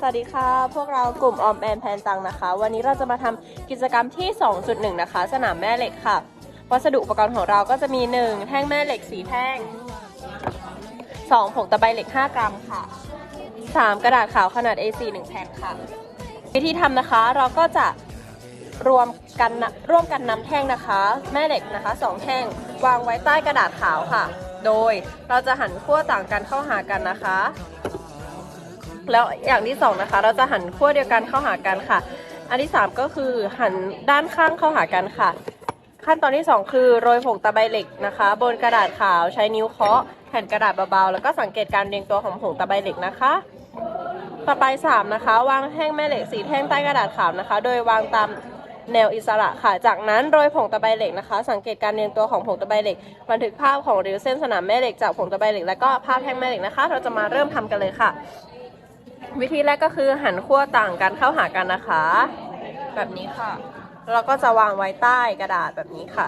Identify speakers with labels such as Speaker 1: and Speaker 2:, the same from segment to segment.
Speaker 1: สวัสดีค่ะ พวกเรากลุ่มออมแอนแพนตังนะคะ วันนี้เราจะมาทำกิจกรรมที่ 2.1 นะคะ สนามแม่เหล็กค่ะ วัสดุอุปกรณ์ของเราก็จะมี 1 แท่งแม่เหล็ก 4 แท่ง 2 ผงตะไบเหล็ก 5 กรัมค่ะ 3 กระดาษขาวขนาด A4 1 แผ่นค่ะ วิธีทำนะคะเราก็จะรวมกันร่วมกันนำแท่งนะคะ แม่เหล็กนะคะ 2 แท่งวางไว้ใต้กระดาษขาวค่ะ โดยเราจะหันขั้วต่างกันเข้าหากันนะคะ แล้วอย่างที่สองนะคะ เราจะหันขั้วเดียวกันเข้าหากันค่ะ อันที่สามก็คือหันด้านข้างเข้าหากันค่ะ ขั้นตอนที่สองคือโรยผงตะไบเหล็กนะคะ บนกระดาษขาวใช้นิ้วเคาะแผ่นกระดาษเบาๆแล้วก็สังเกตการเรียงตัวของผงตะไบเหล็กนะคะ ต่อไปสามนะคะ วางแท่งแม่เหล็กสีแท่งใต้กระดาษขาวนะคะ โดยวางตามแนวอิสระค่ะ จากนั้นโรยผงตะไบเหล็กนะคะ สังเกตการเรียงตัวของผงตะไบเหล็ก บันทึกภาพของริ้วเส้นสนามแม่เหล็กจากผงตะไบเหล็ก แล้วก็ภาพแท่งแม่เหล็กนะคะ เราจะมาเริ่มทำกันเลยค่ะ วิธีแรกก็คือหันขั้วต่างกันเข้าหากันนะคะ แบบนี้ค่ะแล้วก็จะวางไว้ใต้กระดาษแบบนี้ค่ะ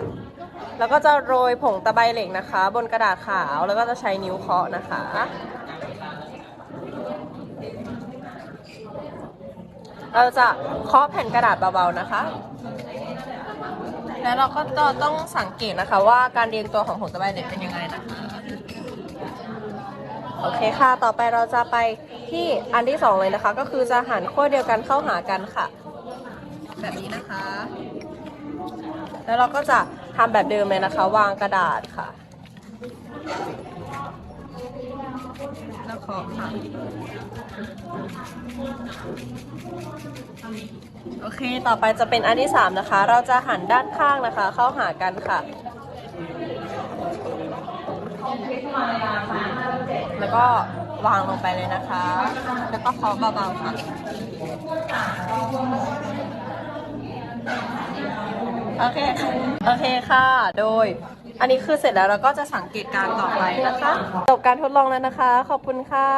Speaker 1: แล้วก็จะโรยผงตะไบเหล็กนะคะ บนกระดาษขาวแล้วก็จะใช้นิ้วเคาะนะคะ เราจะเคาะแผ่นกระดาษเบาๆนะคะ แล้วเราก็ต้องสังเกตนะคะว่าการเรียงตัวของผงตะไบเหล็กเป็นยังไงนะคะ โอเคค่ะ ต่อไปเราจะไปที่อันที่สองเลยนะคะ ก็คือจะหันขั้วเดียวกันเข้าหากันค่ะ แบบนี้นะคะ แล้วเราก็จะทำแบบเดิมเลยนะคะ วางกระดาษค่ะ แล้วเคาะค่ะ โอเค ต่อไปจะเป็นอันที่สามนะคะ เราจะหันด้านข้างนะคะ เข้าหากันค่ะ แล้วก็วางลงไปเลยนะคะ แล้วก็เคาะเบาๆค่ะโอเคโอเคค่ะ โดย อันนี้คือเสร็จแล้วเราก็จะสังเกตการต่อไปนะคะ จบการทดลองแล้วนะคะ ขอบคุณค่ะ